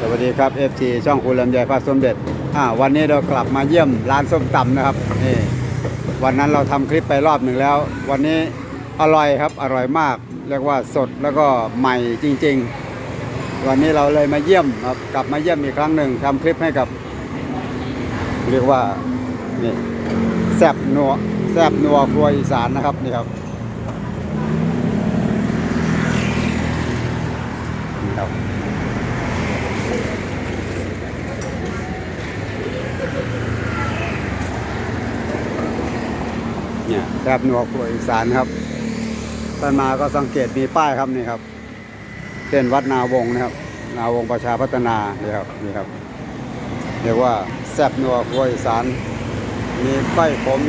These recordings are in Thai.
สวัสดีครับ FC ช่องคุณลำไยพระสมเด็จวันนี้เรากลับมาเยี่ยมร้านส้มตำนะครับนี่วันนั้นเราทำคลิปไปรอบหนึ่งแล้ว วันนี้อร่อยครับอร่อยมาก เรียกว่าสดแล้วก็ใหม่จริง ๆ วันนี้เราเลยมาเยี่ยมครับกลับมาเยี่ยมอีกครั้งหนึ่งทำคลิปให้กับ เรียกว่านี่แซบนัวแซบนัวครัวอีสานนะครับนี่ครับ เนี่ยแซบนัวครัวอีสานครับท่านมาก็สังเกตมีป้ายครับนี่ครับเส้นวัดนาวงนะครับ นาวงประชาพัฒนานี่ครับนี่ครับเรียกว่าแซบนัวครัวอีสานมีก้อยขม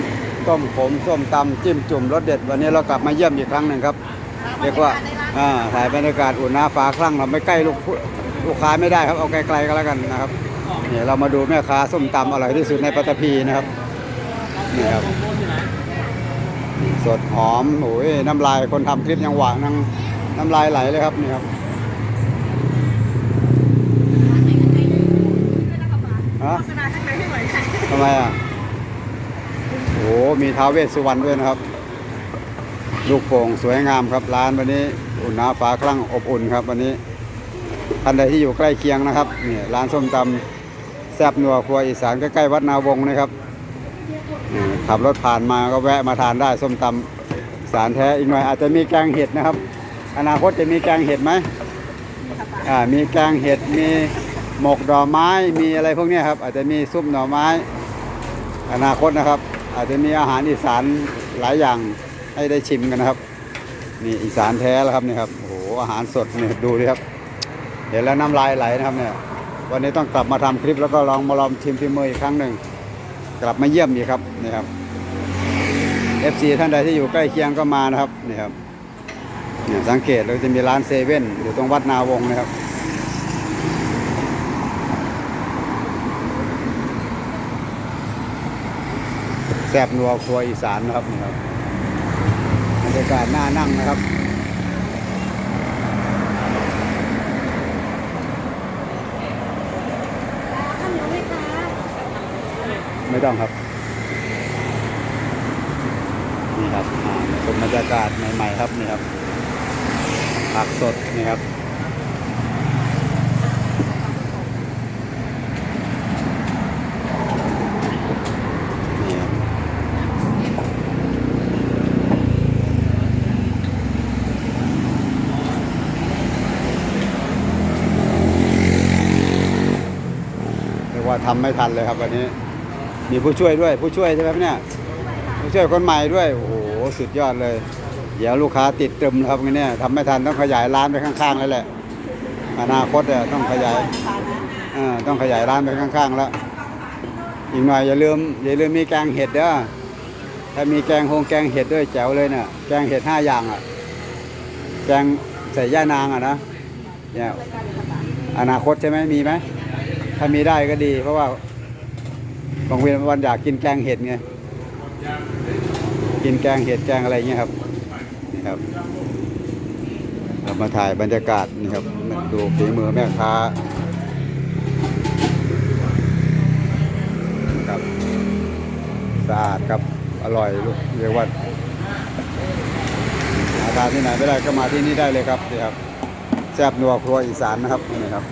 ต้มขมส้มตำจิ้มจุ่มรสเด็ด วันนี้เรากลับมาเยี่ยมอีกครั้งหนึ่งครับ เรียกว่าอ่าถ่ายบรรยากาศอุ่นหน้าฟ้าคลั่งเราไม่ใกล้ลูกลูกค้าไม่ได้ครับเอาไกลๆก็แล้วกันนะครับเนี่ยเรามาดูแม่ค้าส้มตำอร่อยที่สุดในปัตตภีนะครับนี่ครับ สดหอมโอ้ยน้ำลายคนทำคลิปยังหวานน้ำน้ำลายไหลเลยครับนี่ครับฮะโฆษณาทั้งนั้นให้เหมือนกันทำไมอะโอ้มีท้าวเวสสุวรรณด้วยนะครับ ลูกโป่งสวยงามครับร้านวันนี้ อุ่นหนาฟ้าคลั่งอบอุ่นครับวันนี้ท่านใดที่อยู่ใกล้เคียงนะครับนี่ร้านส้มตำแซ่บนัวครัวอีสานใกล้ๆวัดนาวงศ์นะครับนี่ ขับรถผ่านมาก็แวะมาทานได้ส้มตำอีสารแท้อีกหน่อยอาจจะมีแกงเห็ดนะครับ อนาคตจะมีแกงเห็ดไหมอ่ามีแกงเห็ดมีหมกดอกไม้มีอะไรพวกเนี้ยครับ อาจจะมีซุปหน่อไม้ อนาคตนะครับ อาจจะมีอาหารอีสานหลายอย่างให้ได้ชิมกันนะครับนี่อีสานแท้แล้วครับนี่ครับโอ้โหอาหารสดเนี่ยดูดิครับเห็นแล้วน้ำลายไหลนะครับเนี่ยวันนี้ต้องกลับมาทำคลิปแล้วก็ลองมาลองชิมฝีมืออีกครั้งหนึ่ง กลับมาเยี่ยมอีกครับนี่ครับ FC ท่านใดที่อยู่ใกล้เคียงก็มานะครับนี่ครับเนี่ยสังเกตเราจะมีร้านเซเว่นอยู่ตรงวัดนาวงนะครับแซบนัวครัวอีสานนะครับนี่ครับบรรยากาศน่านั่งนะครับ ข้าวเหนียวไหมคะ ไม่ต้องครับ นี่ครับอาชมบรรยากาศใหม่ ๆ ครับนี่ครับผักสดนี่ครับนี่ครับเรียกว่าทำไม่ทันเลยครับวันนี้ มีผู้ช่วยด้วยผู้ช่วยใช่ไหมเนี่ยผู้ช่วยคนใหม่ด้วยโอ้โหสุดยอดเลย เดี๋ยวลูกค้าติดเตึมครับเนี่ยทำไม่ทันต้องขยายร้านไปข้างๆแล้วแหละอนาคตเนี่ยต้องขยายต้องขยายร้านไปข้างๆแล้วอีกหน่อยอย่าลืมอย่าลืมมีแกงเห็ดเด้อถ้ามีแกงโฮงแกงเห็ดด้วยแจ๋วเลยเนี่ยแกงเห็ดห้าอย่างอะแกงใส่ย่านางอะนะเนี่ยอนาคตใช่ไหมมีไหมถ้ามีได้ก็ดี เพราะว่า บางวันวันอยากกินแกงเห็ดไงกินแกงเห็ดแกงอะไรเงี้ยครับนี่ครับเรามาถ่ายบรรยากาศนี่ครับดูฝีมือแม่ค้าครับสะอาดครับอร่อยลูกเรียกว่าหาทานที่ไหนไม่ได้ก็มาที่นี่ได้เลยครับนี่ครับแซ่บนัวครัวอีสานนะครับนี่ครับ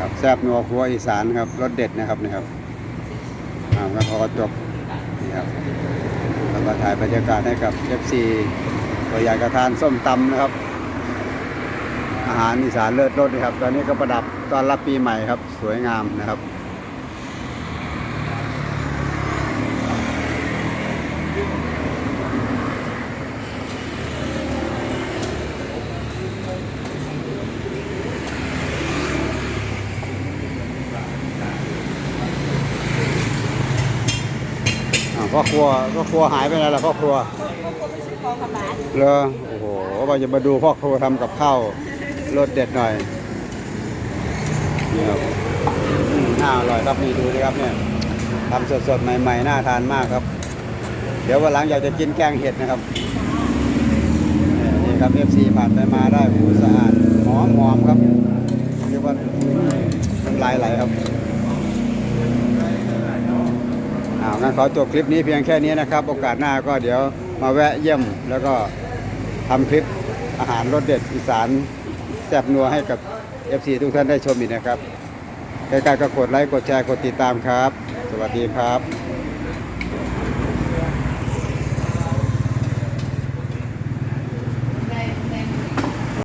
ครับแซ่บนัวครัวอีสานครับรสเด็ดนะครับนี่ครับอ่าแล้วพอจบนี่ครับแล้วก็ถ่ายบรรยากาศให้กับเอฟซีตัวอยากระทานส้มตำนะครับ อาหารอีสานเลิศรสนะครับ ตอนนี้ก็ประดับตอนรับปีใหม่ครับ สวยงามนะครับ พ่อครัวพ่อครัวหายไปไหนล่ะพ่อครัวก็คงไม่ซื้อของกับบาทเลอโอ้โหว่าจะมาดูพ่อครัวทำกับข้าวรสเด็ดหน่อยนี่ครับอืมน่าอร่อยครับนี่ดูดิครับเนี่ยทำสดๆใหม่ๆน่าทานมากครับ เดี๋ยววันหลังอยากจะกินแกงเห็ดนะครับนี่ครับ FC ผ่านไปมาได้หูสะอาดหอมหอมครับเรียกว่าน้ำลายไหลครับ อ้าวงั้นขอจบคลิปนี้เพียงแค่นี้นะครับ โอกาสหน้าก็เดี๋ยวมาแวะเยี่ยม แล้วก็ทำคลิปอาหารรสเด็ดอีสานแซ่บนัวให้กับ FC ทุกท่านได้ชมอีกนะครับใกล้ๆก็กดไลค์กดแชร์กดติดตามครับ สวัสดีครับ